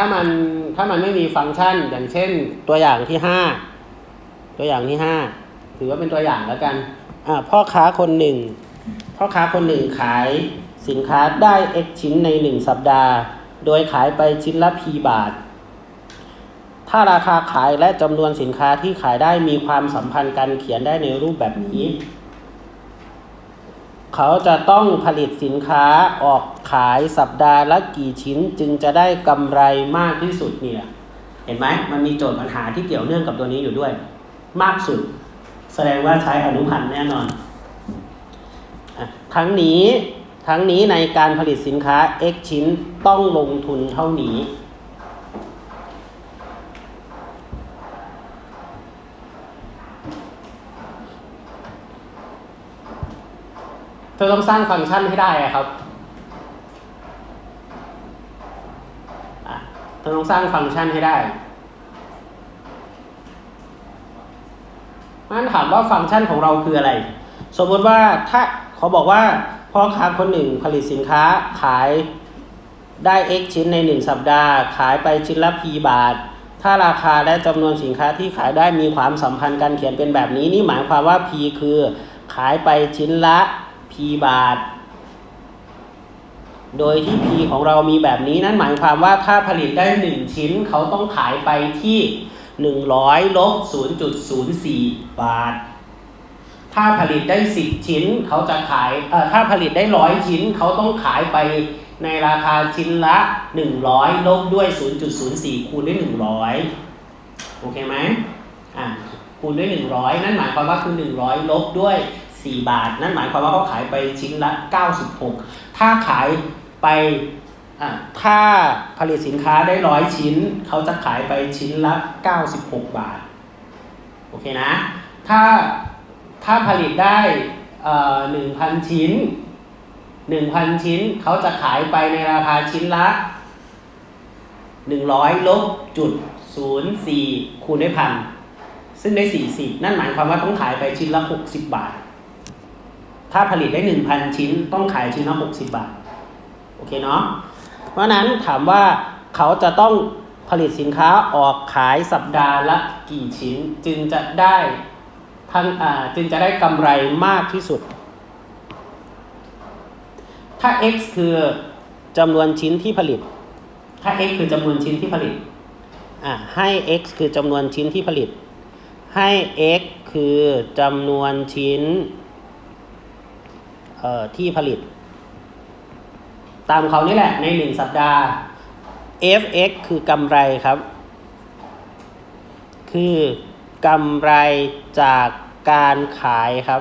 ถ้ามันถ้ามันไม่มีฟังก์ชัน อย่างเช่น ตัวอย่างที่ห้าตัวอย่างที่ห้าถือว่าเป็นตัวอย่างแล้วกันอ่าพ่อค้าคนหนึ่งพ่อค้าคนหนึ่งขายสินค้าได้ x ชิ้นในหนึ่งสัปดาห์ โดยขายไปชิ้นละ p บาท ถ้าราคาขายและจำนวนสินค้าที่ขายได้มีความสัมพันธ์กันเขียนได้ในรูปแบบนี้ เขาจะต้องผลิตสินค้าออกขายสัปดาห์ละกี่ชิ้นจึงจะได้กำไรมากที่สุดเนี่ย เห็นไหมมันมีโจทย์ปัญหาที่เกี่ยวเนื่องกับตัวนี้อยู่ด้วย มากสุด แสดงว่าใช้อนุพันธ์แน่นอนอะทั้งนี้ทั้งนี้ในการผลิตสินค้า X ชิ้นต้องลงทุนเท่านี้ เธอต้องสร้างฟังก์ชันให้ได้ครับเธอต้องสร้างฟังก์ชันให้ได้งั้นถามว่าฟังก์ชันของเราคืออะไร สมมติว่าถ้าเขาบอกว่าพ่อค้าคนหนึ่งผลิตสินค้าขายได้ x ชิ้นใน 1 สัปดาห์ ขายไปชิ้นละ p บาท ถ้าราคาและจำนวนสินค้าที่ขายได้มีความสัมพันธ์กันเขียนเป็นแบบนี้ นี่หมายความว่า p คือขายไปชิ้นละ p บาท โดยที่ p ของเรามีแบบนี้นั่นหมายความว่าถ้าผลิตได้ 1 ชิ้นเขาต้องขายไปที่ 100ลบ0.04 บาท ถ้าผลิตได้ 10 ชิ้นเขาจะขายเอ่อถ้าผลิตได้ 100 ชิ้นเขาต้องขายไปในราคาชิ้นละ 100ลบด้วย 0.04 คูณด้วย 100 โอเคไหมอะคูณด้วย 100 นั่นหมายความว่าคือ 100 ลบด้วย 4 บาท นั่นหมายความว่าเขาขายไปชิ้นละ 96 ถ้าขายไปถ้าผลิตสินค้าได้100ชิ้น เขาจะขายไปชิ้นละ 96 บาท โอเคนะ ถ้าถ้าผลิตได้หนึ่งพันชิ้นหนึ่งพันชิ้นเขาจะขายไปในราคาชิ้นละหนึ่งร้อยลบจุดศูนย์สี่คูณด้วยพันซึ่งได้สี่สิบนั่นหมายความว่าต้องขายไปชิ้นละหกสิบบาท ถ้าผลิตได้หนึ่งพันชิ้น ต้องขายชิ้นละหกสิบบาท โอเคเนาะ เพราะนั้นถามว่าเขาจะต้องผลิตสินค้าออกขายสัปดาห์ละกี่ชิ้น จึงจะได้ทั้งอ่าจึงจะได้กำไรมากที่สุด ถ้า x คือจำนวนชิ้นที่ผลิต ถ้า x คือจำนวนชิ้นที่ผลิตอ่าให้ x คือจำนวนชิ้นที่ผลิต ให้ x คือจำนวนชิ้น ที่ผลิต ตามเขานี่แหละในหนึ่งสัปดาห์ fx คือกำไรครับ คือกำไรจากการขายครับ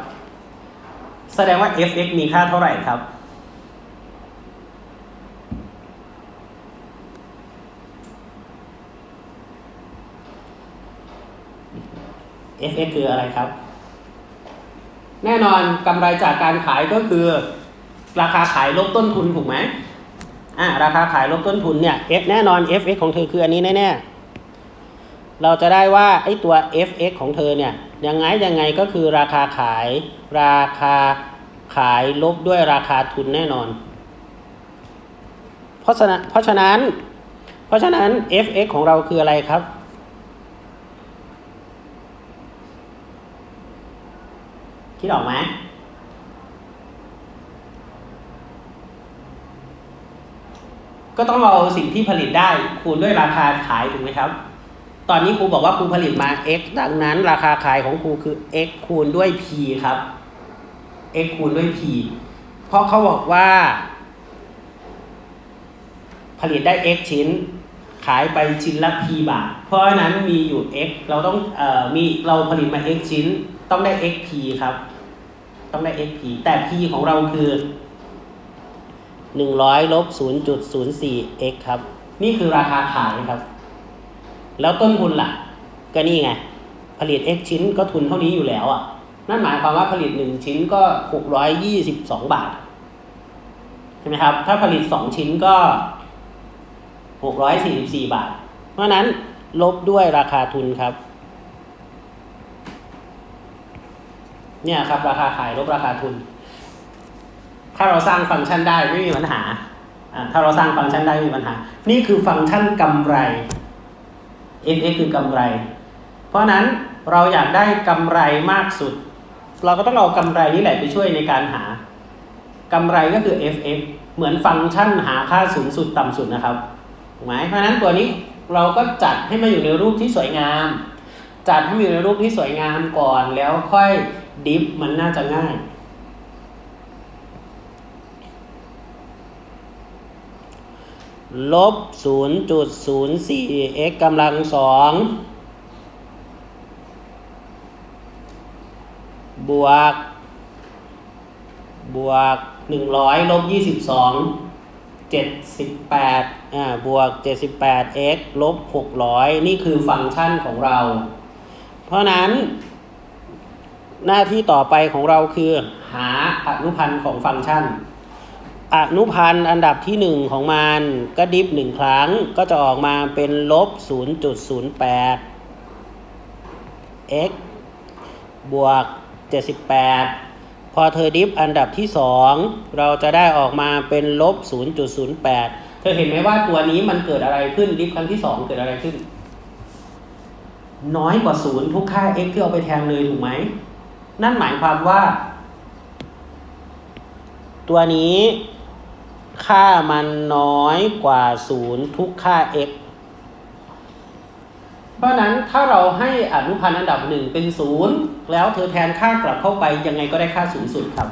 แสดงว่า fx มีค่าเท่าไหร่ครับ fx คืออะไรครับ แน่นอนกำไรจากการขายก็คือ ราคาขายลบต้นทุนถูกไหมอ่าราคาขายลบต้นทุนเนี่ย f แน่นอน fx ของเธอคืออันนี้แน่ๆเราจะได้ว่าไอ้ตัว fx ของเธอเนี่ยยังไงยังไงก็คือราคาขาย ราคาขายลบด้วยราคาทุนแน่นอน เพราะฉะนั้นเพราะฉะนั้น เพราะฉะนั้น fx ของเราคืออะไรครับ คิดออกไหมก็ต้องเอาสิ่งที่ผลิตได้คูณด้วยราคาขายถูกไหมครับ ตอนนี้ครูบอกว่าครูผลิตมา x ดังนั้น ราคาขายของครูคือ x คูณด้วย p ครับ x คูณด้วย p เพราะเขาบอกว่า ผลิตได้ x ชิ้น ขายไปชิ้นละ p บาท เพราะฉะนั้นมีอยู่ x เราต้องออมีเราผลิตมา x ชิ้น ต้องได้ xp ครับ ต้องได้ xp แต่ p ของเราคือ100ลบ0.04 x ครับ นี่คือราคาขายครับ แล้วต้นทุนล่ะ ก็นี่ไง ผลิต x ชิ้นก็ทุนเท่านี้อยู่แล้วอะ นั่นหมายความว่าผลิต1ชิ้นก็622บาทใช่ไหมครับ ถ้าผลิต2ชิ้นก็644บาท เพราะนั้นลบด้วยราคาทุนครับ เนี่ยครับราคาขายลบราคาทุน ถ้าเราสร้างฟังก์ชันได้ไม่มีปัญหาถ้าเราสร้างฟังก์ชันได้ไม่มีปัญหา นี่คือฟังก์ชันกำไร fx คือกำไร เพราะนั้นเราอยากได้กำไรมากสุด เราก็ต้องเอากำไรนี่แหละไปช่วยในการหากำไรก็คือ fx เหมือนฟังก์ชันหาค่าสูงสุดต่ำสุดนะครับถูกไหมเพราะนั้นตัวนี้เราก็จัดให้มาอยู่ในรูปที่สวยงาม จัดให้มันอยู่ในรูปที่สวยงามก่อนแล้วค่อย ดิฟมันน่าจะง่าย ลบ 0.04 x กำลังสองบวก บวก 100 ลบ 22 78อ่าบวก 78 x ลบ 600 นี่คือฟังก์ชันของเรา เพราะนั้น หน้าที่ต่อไปของเราคือหาอนุพันธ์ของฟังก์ชัน อนุพันธ์อันดับที่หนึ่งของมันก็ดิฟหนึ่งครั้งก็จะออกมาเป็นลบ 0.08 x บวก 78 พอเธอดิฟอันดับที่สองเราจะได้ออกมาเป็นลบ 0.08 เธอเห็นไหมว่าตัวนี้มันเกิดอะไรขึ้นดิฟครั้งที่สองเกิดอะไรขึ้น น้อยกว่าศูนย์ทุกค่า x ที่เอาไปแทนเลยถูกไหม นั่นหมายความว่า ตัวนี้ค่ามันน้อยกว่าศูนย์ทุกค่า x เพราะนั้นถ้าเราให้อนุพันธ์อันดับหนึ่งเป็นศูนย์แล้วเธอแทนค่ากลับเข้าไปยังไงก็ได้ค่าสูงสุดครับ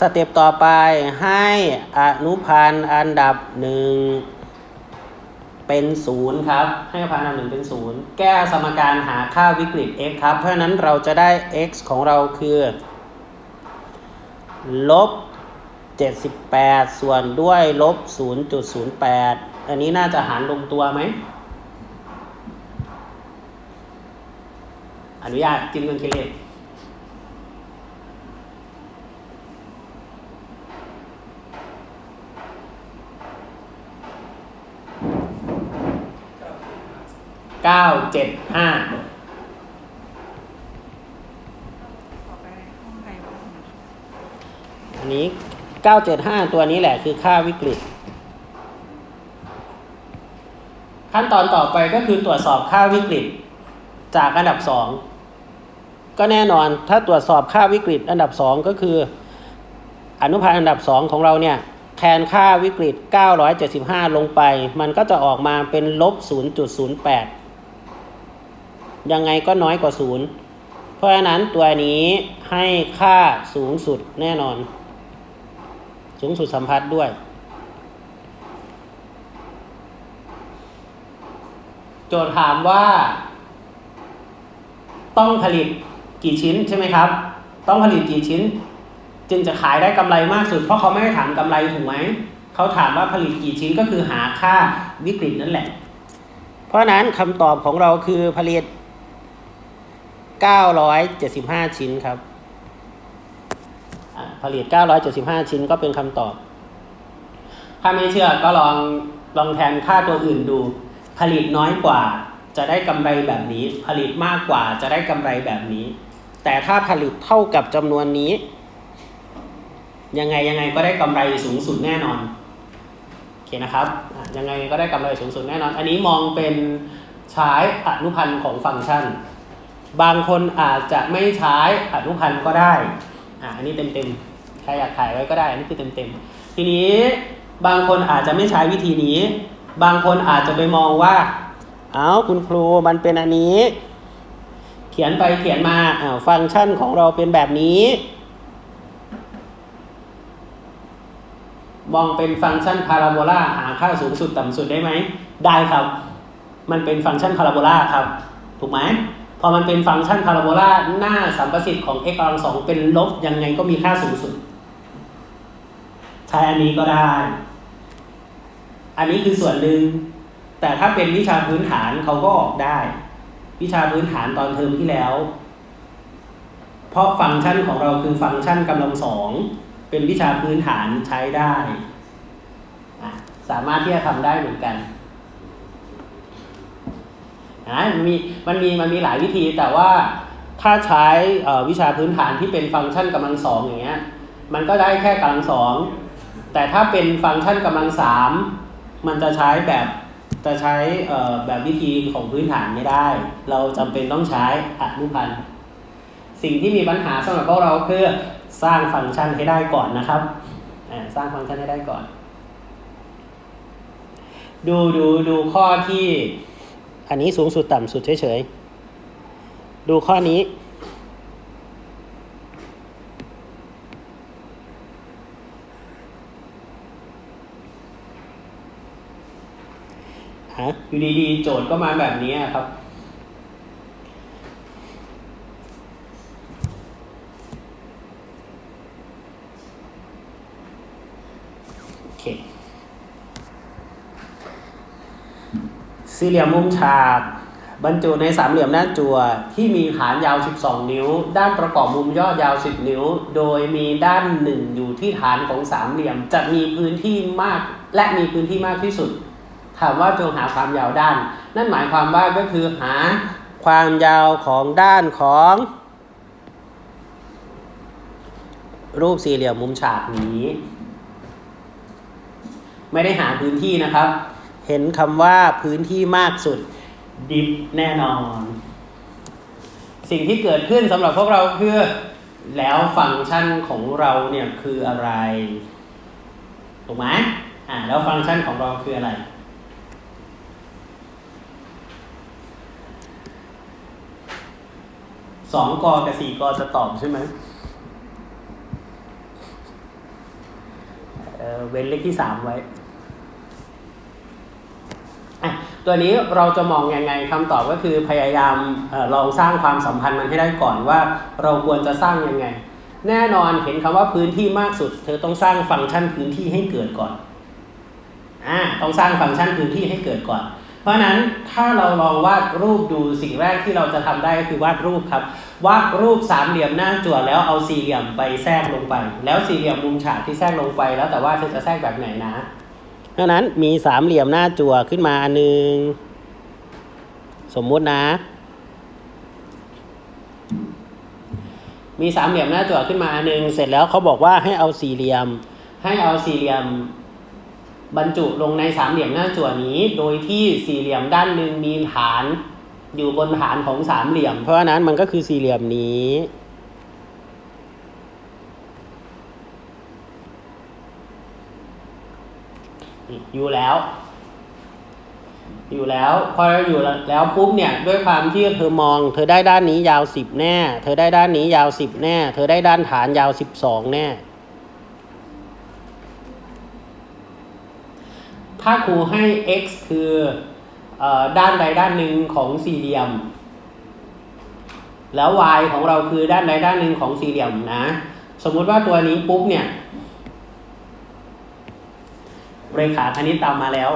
สเต็ปต่อไปให้อนุพันธ์อันดับหนึ่ง เป็นศูนย์ครับ ให้พันธ์อันดับหนึ่งเป็นศูนย์แก้สมการหาค่าวิกฤต x ครับ เพราะฉะนั้นเราจะได้ x ของเราคือลบ78 ส่วนด้วยลบ 0.08 อันนี้น่าจะหารลงตัวไหม อนุญาตจิ้มเงินคิดเลข เก้าเจ็ดห้าขอไปห้องไทยบ้างนะอันนี้975ตัวนี้แหละคือค่าวิกฤต ขั้นตอนต่อไปก็คือตรวจสอบค่าวิกฤต จากอันดับ2ก็แน่นอนถ้าตรวจสอบค่าวิกฤตอันดับ2ก็คือ อนุพันธ์อันดับ2ของเราเนี่ยแทนค่าวิกฤต 975 ลงไป มันก็จะออกมาเป็นลบ 0.08 ยังไงก็น้อยกว่า0เพราะฉะนั้นตัวนี้ให้ค่าสูงสุดแน่นอน สูงสุดสัมพัทธ์ด้วย โจทย์ถามว่า ต้องผลิตกี่ชิ้นใช่ไหมครับ ต้องผลิตกี่ชิ้น จึงจะขายได้กำไรมากสุด เพราะเขาไม่ได้ถามกำไรถูกไหมเขาถามว่าผลิตกี่ชิ้นก็คือหาค่าวิกฤตนั่นแหละ เพราะฉะนั้นคำตอบของเราคือผลิต 975 ชิ้นครับผลิต 975 ชิ้นก็เป็นคำตอบ ถ้าไม่เชื่อก็ลองลองแทนค่าตัวอื่นดู ผลิตน้อยกว่าจะได้กำไรแบบนี้ ผลิตมากกว่าจะได้กำไรแบบนี้ แต่ถ้าผลิตเท่ากับจำนวนนี้ ยังไงยังไงก็ได้กำไรสูงสุดแน่นอนโอเคนะครับ ยังไงก็ได้กำไรสูงสุดแน่นอน อันนี้มองเป็นใช้อนุพันธ์ของฟังก์ชัน บางคนอาจจะไม่ใช้อนุพันธ์ก็ได้อะอันนี้เต็มๆใครอยากขายไว้ก็ได้ อันนี้คือเต็มๆทีนี้บางคนอาจจะไม่ใช้วิธีนี้ บางคนอาจจะไปมองว่า เอาคุณครูมันเป็นอันนี้ เขียนไปเขียนมาอ้าวฟังก์ชันของเราเป็นแบบนี้มองเป็นฟังก์ชันพาราโบลาหาค่าสูงสุดต่ำสุดได้ไหม ได้ครับ มันเป็นฟังก์ชันพาราโบลาครับ ถูกไหม พอมันเป็นฟังก์ชันพาราโบลาหน้าสัมประสิทธิ์ของ x กำลังสองเป็นลบยังไงก็มีค่าสูงสุด ใช้อันนี้ก็ได้ อันนี้คือส่วนหนึ่ง แต่ถ้าเป็นวิชาพื้นฐานเขาก็ออกได้ วิชาพื้นฐานตอนเทอมที่แล้ว เพราะฟังก์ชันของเราคือฟังก์ชันกำลังสองเป็นวิชาพื้นฐานใช้ได้ สามารถที่จะทำได้เหมือนกัน นะมันมีมันมีมันมีหลายวิธีแต่ว่าถ้าใช้วิชาพื้นฐานที่เป็นฟังก์ชันกำลังสองอย่างเงี้ยมันก็ได้แค่กำลังสองแต่ถ้าเป็นฟังก์ชันกำลังสามมันจะใช้แบบจะใช้แบบวิธีของพื้นฐานไม่ได้ เราจำเป็นต้องใช้อนุพันธ์สิ่งที่มีปัญหาสำหรับพวกเราคือสร้างฟังก์ชันให้ได้ก่อนนะครับสร้างฟังก์ชันให้ได้ก่อน ดูดูดูข้อที่ อันนี้สูงสุดต่ำสุดเฉยๆ ดูข้อนี้ฮะอยู่ดีๆ โจทย์ก็มาแบบนี้ครับ โอเค สี่เหลี่ยมมุมฉาก บรรจุในสามเหลี่ยมหน้าจั่วที่มีฐานยาว 12 นิ้ว ด้านประกอบมุมยอดยาว 10 นิ้ว โดยมีด้านหนึ่งอยู่ที่ฐานของสามเหลี่ยม จะมีพื้นที่มากและมีพื้นที่มากที่สุด ถามว่าจงหาความยาวด้าน นั่นหมายความว่าก็คือหาความยาวของด้านของรูปสี่เหลี่ยมมุมฉากนี้ ไม่ได้หาพื้นที่นะครับ เห็นคำว่าพื้นที่มากสุดดิฟแน่นอน สิ่งที่เกิดขึ้นสำหรับพวกเราคือ แล้วฟังก์ชันของเราเนี่ยคืออะไรถูกไหมอ่าแล้วฟังก์ชันของเราคืออะไรสองกอกับสี่กอจะตอบใช่ไหมเออเว้นเลขที่สามไว้ อะ ตัวนี้เราจะมองยังไงคำตอบก็คือพยายามออลองสร้างความสัมพันธ์มันให้ได้ก่อนว่า เราควรจะสร้างยังไง แน่นอนเห็นคำว่าพื้นที่มากสุด เธอต้องสร้างฟังก์ชันพื้นที่ให้เกิดก่อนอ่าต้องสร้างฟังก์ชันพื้นที่ให้เกิดก่อน เพราะนั้นถ้าเราลองวาดรูปดูสิ่งแรกที่เราจะทำได้ก็คือวาดรูปครับวาดรูปสามเหลี่ยมหน้าจั่วแล้วเอาสี่เหลี่ยมไปแทรกลงไป แล้วสี่เหลี่ยมมุมฉากที่แทรกลงไป แล้วแต่ว่าเธอจะแทรกแบบไหนนะ เพราะนั้นมีสามเหลี่ยมหน้าจั่วขึ้นมาอันหนึ่งสมมุตินะ มีสามเหลี่ยมหน้าจั่วขึ้นมาอันหนึ่งเสร็จแล้วเขาบอกว่าให้เอาสี่เหลี่ยม ให้เอาสี่เหลี่ยมบรรจุลงในสามเหลี่ยมหน้าจั่วนี้ โดยที่สี่เหลี่ยมด้านหนึ่งมีฐานอยู่บนฐานของสามเหลี่ยม เพราะฉะนั้นมันก็คือสี่เหลี่ยมนี้ อยู่แล้ว อยู่แล้วพอเราอยู่แล้วปุ๊บเนี่ยด้วยความที่เธอมอง เธอได้ด้านนี้ยาวสิบแน่ เธอได้ด้านนี้ยาวสิบแน่ เธอได้ด้านฐานยาวสิบสองแน่ ถ้าครูให้ x คืออด้านใดด้านหนึ่งของสี่เหลี่ยม แล้ว y ของเราคือด้านใดด้านหนึ่งของสี่เหลี่ยมนะ สมมุติว่าตัวนี้ปุ๊บเนี่ย เรขาคณิตตามมาแล้ว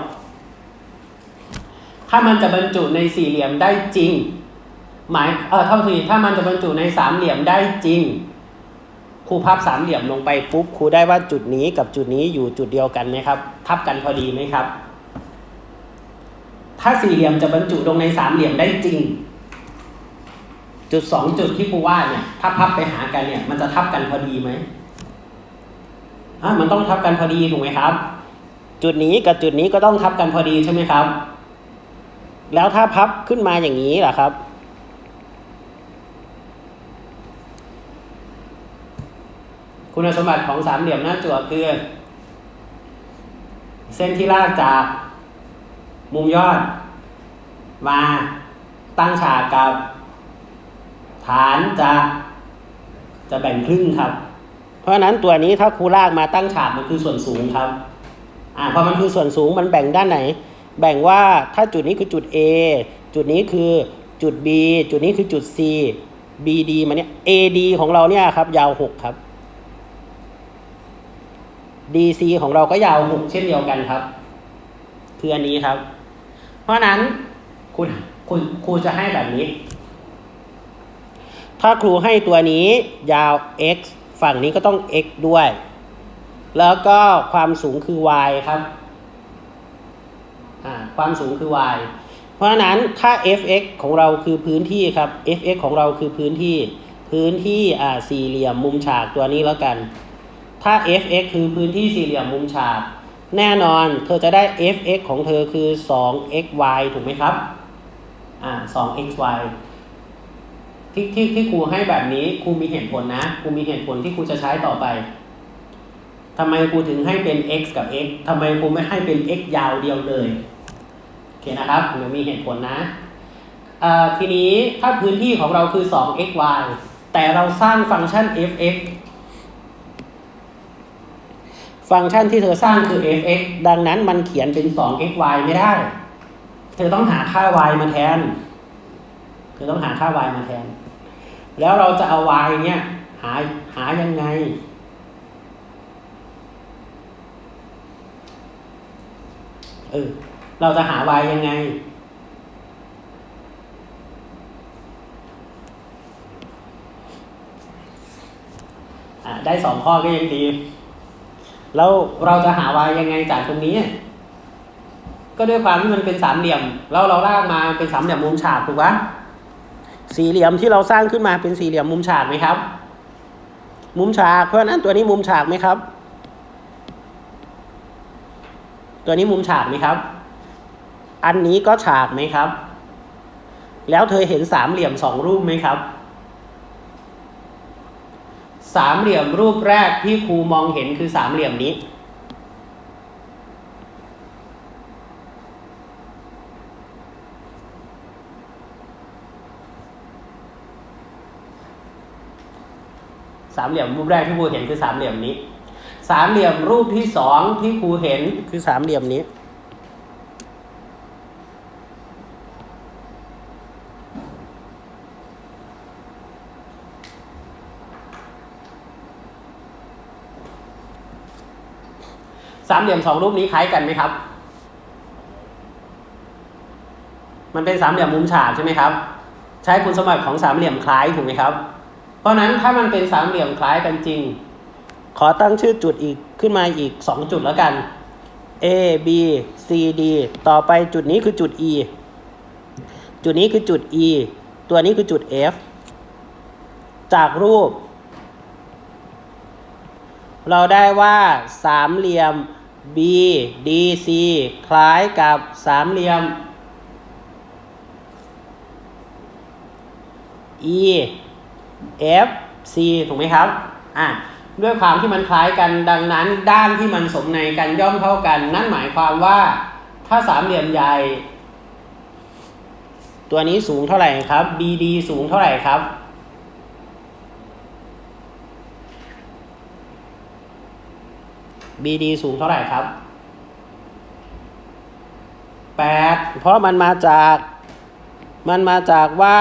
ถ้ามันจะบรรจุในสี่เหลี่ยมได้จริง หมายเออเท่าทีถ้ามันจะบรรจุในสามเหลี่ยมได้จริงครูพับสามเหลี่ยมลงไปปุ๊บครูได้ว่าจุดนี้กับจุดนี้อยู่จุดเดียวกันไหมครับ ทับกันพอดีไหมครับ ถ้าสี่เหลี่ยมจะบรรจุลงในสามเหลี่ยมได้จริง จุดสองจุดที่ครูว่าเนี่ยถ้าพับไปหากันเนี่ย มันจะทับกันพอดีไหมอะมันต้องทับกันพอดีถูกไหมครับ จุดนี้กับจุดนี้ก็ต้องทับกันพอดีใช่ไหมครับ แล้วถ้าพับขึ้นมาอย่างนี้ล่ะครับ คุณสมบัติของสามเหลี่ยมหน้าจั่วคือ เส้นที่ลากจากมุมยอด มาตั้งฉากกับ ฐานจะจะแบ่งครึ่งครับ เพราะฉะนั้นตัวนี้ถ้าครูลากมาตั้งฉากมันคือส่วนสูงครับ อ่าพอมันคือส่วนสูงมันแบ่งด้านไหน แบ่งว่าถ้าจุดนี้คือจุด A จุดนี้คือจุด B จุดนี้คือจุด C BD มาเนี่ย AD ของเราเนี่ยครับ ยาว 6 ครับ DC ของเราก็ยาว 6 เช่นเดียวกันครับ คืออันนี้ครับ เพราะฉะนั้นคุณคุณครูจะให้แบบนี้ ถ้าครูให้ตัวนี้ยาว x ฝั่งนี้ก็ต้อง x ด้วย แล้วก็ความสูงคือ y ครับอ่าความสูงคือ y เพราะฉะนั้นถ้า fx ของเราคือพื้นที่ครับ fx ของเราคือพื้นที่ พื้นที่อ่าสี่เหลี่ยมมุมฉากตัวนี้แล้วกัน ถ้า fx คือพื้นที่สี่เหลี่ยมมุมฉาก แน่นอนเธอจะได้ fx ของเธอคือ 2xy ถูกไหมครับอ่า 2xy ที่ที่ที่ครูให้แบบนี้ครูมีเหตุผลนะครูมีเหตุผลที่ครูจะใช้ต่อไป ทำไมครูถึงให้เป็น x กับ x ทำไมครูไม่ให้เป็น x ยาวเดียวเลยโอเคนะครับเดี๋ยวมีเหตุผลนะทีนี้ถ้าพื้นที่ของเราคือ 2xy แต่เราสร้างฟังก์ชัน fx ฟังก์ชันที่เธอสร้างคือ fx ดังนั้นมันเขียนเป็น 2xy ไม่ได้ เธอต้องหาค่า y มาแทน เธอต้องหาค่า y มาแทน แล้วเราจะเอา y เนี่ยหาหายังไง เออ เราจะหา y ยังไงอ่าได้สองข้อก็ยังดี แล้วเราจะหา y ยังไงจากตรงนี้ ก็ด้วยความที่มันเป็นสามเหลี่ยม แล้วเราลากมาเป็นสามเหลี่ยมมุมฉากถูกปะสี่เหลี่ยมที่เราสร้างขึ้นมาเป็นสี่เหลี่ยมมุมฉากไหมครับ มุมฉาก เพราะฉะนั้นตัวนี้มุมฉากไหมครับ ตัวนี้มุมฉากไหมครับ อันนี้ก็ฉากไหมครับ แล้วเธอเห็นสามเหลี่ยมสองรูปไหมครับ สามเหลี่ยมรูปแรกที่ครูมองเห็นคือสามเหลี่ยมนี้ สามเหลี่ยมรูปแรกที่ครูเห็นคือสามเหลี่ยมนี้ สามเหลี่ยมรูปที่สองที่ครูเห็นคือสามเหลี่ยมนี้ สามเหลี่ยมสองรูปนี้คล้ายกันไหมครับ มันเป็นสามเหลี่ยมมุมฉากใช่ไหมครับ ใช้คุณสมบัติของสามเหลี่ยมคล้ายถูกไหมครับ เพราะฉะนั้นถ้ามันเป็นสามเหลี่ยมคล้ายกันจริง ขอตั้งชื่อจุดอีกขึ้นมาอีกสองจุดแล้วกัน A B C D ต่อไปจุดนี้คือจุด E จุดนี้คือจุด E ตัวนี้คือจุด F จากรูป เราได้ว่าสามเหลี่ยม B D C คล้ายกับสามเหลี่ยม E F C ถูกไหมครับ อะ ด้วยความที่มันคล้ายกันดังนั้น ด้านที่มันสมในกันย่อมเท่ากัน นั่นหมายความว่าถ้าสามเหลี่ยมใหญ่ ตัวนี้สูงเท่าไหร่ครับ BD สูงเท่าไหร่ครับ BD สูงเท่าไหร่ครับ 8 เพราะมันมาจาก มันมาจากว่า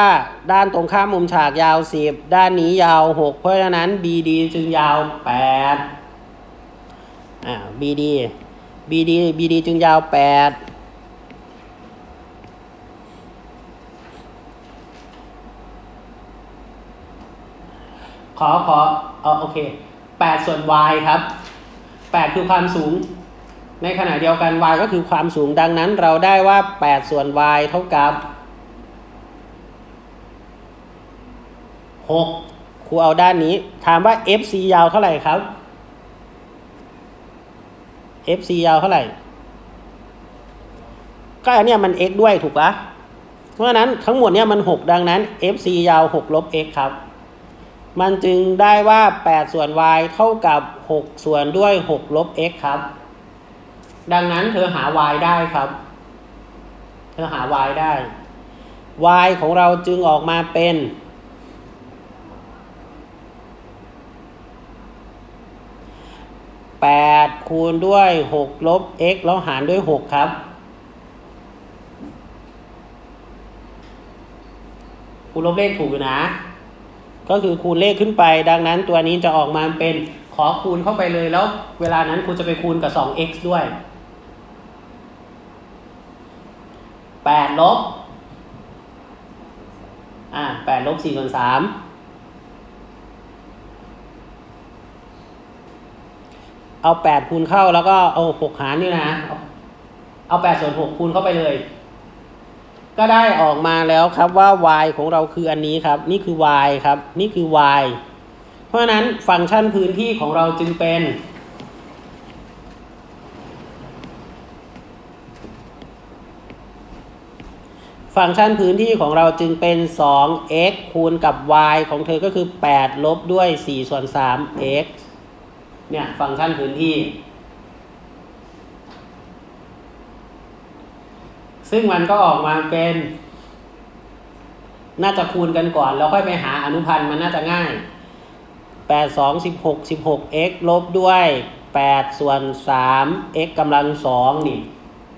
ด้านตรงข้ามมุมฉากยาว 10 ด้านนี้ยาว 6 เพราะฉะนั้น BD จึงยาว 8 อ่า BD BD BD จึงยาว 8ขอขอเออโอเค8ส่วน y ครับ8คือความสูง ในขณะเดียวกัน y ก็คือความสูงดังนั้นเราได้ว่า8ส่วน y เท่ากับ 6ครูเอาด้านนี้ ถามว่า FC ยาวเท่าไหร่ครับ FC ยาวเท่าไหร่ ก็อันเนี้ยมัน x ด้วยถูกปะเพราะฉะนั้นทั้งหมดเนี้ยมัน 6 ดังนั้น FC ยาว 6 ลบ x ครับ มันจึงได้ว่า 8 ส่วน y เท่ากับ 6 ส่วนด้วย 6 ลบ x ครับ ดังนั้นเธอหา y ได้ครับ เธอหา y ได้ y ของเราจึงออกมาเป็น 8 คูณด้วย 6 ลบ x แล้วหารด้วย 6 ครับ คูณลบเลขถูกอยู่นะ ก็คือคูณเลขขึ้นไป ดังนั้นตัวนี้จะออกมาเป็นขอคูณเข้าไปเลยแล้ว เวลานั้นคุณจะไปคูณกับ 2x ด้วย 8 ลบ อ่า8ลบ4ส่วน3 เอา8คูณเข้าแล้วก็เอา6หารนี่นะ เอาเอา8ส่วน6คูณเข้าไปเลย ก็ได้ออกมาแล้วครับว่า y ของเราคืออันนี้ครับ นี่คือ y ครับ นี่คือ y เพราะฉะนั้นฟังก์ชันพื้นที่ของเราจึงเป็น ฟังก์ชันพื้นที่ของเราจึงเป็น 2x คูณกับ y ของเธอก็คือ 8 ลบด้วย 4 ส่วน 3x เนี่ยฟังก์ชันพื้นที่ ซึ่งมันก็ออกมาเป็น น่าจะคูณกันก่อน แล้วค่อยไปหาอนุพันธ์มันน่าจะง่าย 8 2 16 16 x ลบด้วย 8 ส่วน 3 x กำลัง 2 นี่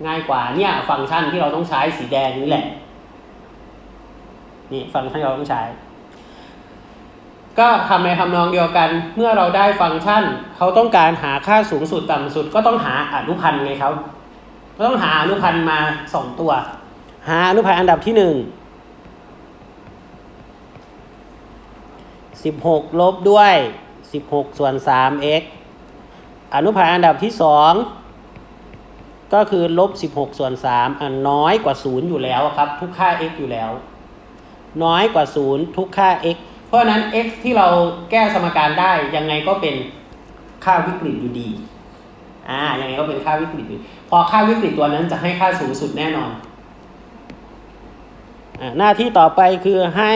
ง่ายกว่าเนี่ย ฟังก์ชันที่เราต้องใช้สีแดงนี่แหละ นี่ฟังก์ชันที่เราต้องใช้ ก็ทำในทำนองเดียวกัน เมื่อเราได้ฟังก์ชัน เขาต้องการหาค่าสูงสุดต่ำสุดก็ต้องหาอนุพันธ์ไงครับก็ต้องหาอนุพันธ์มาสองตัว หาอนุพันธ์อันดับที่หนึ่งสิบหกลบด้วยสิบหกส่วนสาม x อนุพันธ์อันดับที่สองก็คือลบสิบหกส่วนสามอันน้อยกว่าศูนย์อยู่แล้วครับ ทุกค่า x อยู่แล้ว น้อยกว่าศูนย์ทุกค่า x เพราะฉะนั้น x ที่เราแก้สมการได้ยังไงก็เป็นค่าวิกฤตอยู่ดี อ่า ยังไงก็เป็นค่าวิกฤตอยู่พอค่าวิกฤตตัวนั้นจะให้ค่าสูงสุดแน่นอน อ่า หน้าที่ต่อไปคือให้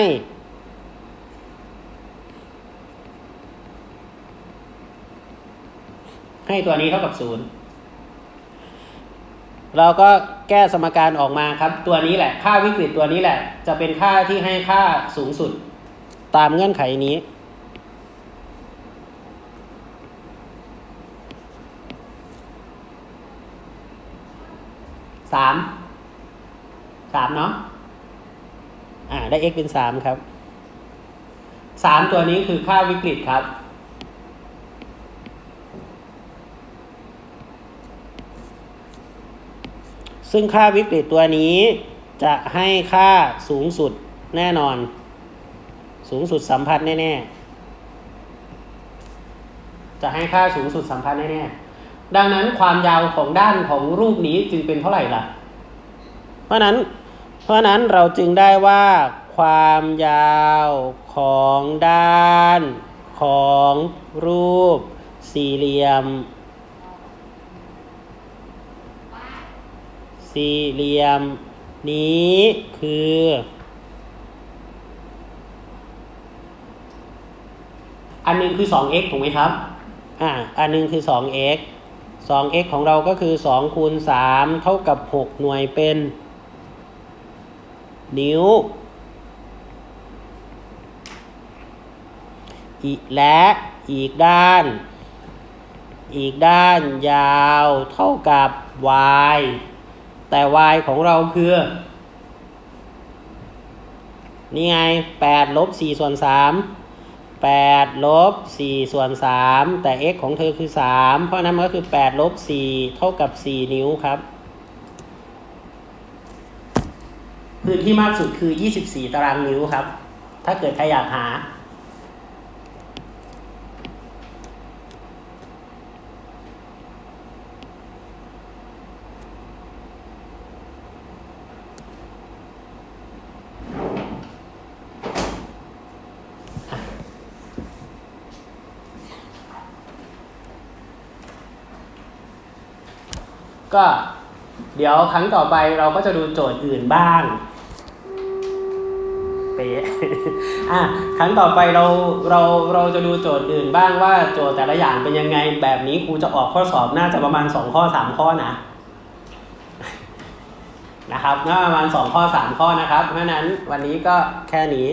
ให้ตัวนี้เท่ากับศูนย์เราก็แก้สมการออกมาครับ ตัวนี้แหละ ค่าวิกฤตตัวนี้แหละ จะเป็นค่าที่ให้ค่าสูงสุด ตามเงื่อนไขนี้ สาม สามเนาะ อ่า ได้ x เป็นสามครับ สามตัวนี้คือค่าวิกฤตครับซึ่งค่าวิกฤตตัวนี้จะให้ค่าสูงสุดแน่นอน สูงสุดสัมพัทธ์แน่ๆ จะให้ค่าสูงสุดสัมพัทธ์แน่ๆ ดังนั้นความยาวของด้านของรูปนี้จึงเป็นเท่าไหร่ล่ะ เพราะนั้น เพราะนั้นเราจึงได้ว่า ความยาวของด้านของรูปสี่เหลี่ยม สี่เหลี่ยมนี้คือ อันหนึงคือ 2x ถูกไหมครับ อ่า อันหนึงคือ 2x 2x ของเราก็คือ 2 คูณ 3 เท่ากับ 6 หน่วยเป็น นิ้ว อีกและอีกด้าน อีกด้านยาวเท่ากับ y แต่ y ของเราคือ นี่ไง 8 ลบ 4 ส่วน 3 8ลบ4ส่วน 3 แต่ x ของเธอคือ 3 เพราะนั้นมันก็คือ8ลบ4เท่ากับ 4 นิ้วครับ พื้นที่มากสุดคือ 24 ตารางนิ้วครับ ถ้าเกิดใครอยากหา ก็เดี๋ยวครั้งต่อไปเราก็จะดูโจทย์อื่นบ้างเป๊ะอะครั้งต่อไปเราเราเราจะดูโจทย์อื่นบ้างว่าโจทย์แต่ละอย่างเป็นยังไง แบบนี้ครูจะออกข้อสอบน่าจะประมาณสองข้อสามข้อนะนะครับน่าประมาณสองข้อสามข้อนะครับเพราะฉะนั้นวันนี้ก็แค่นี้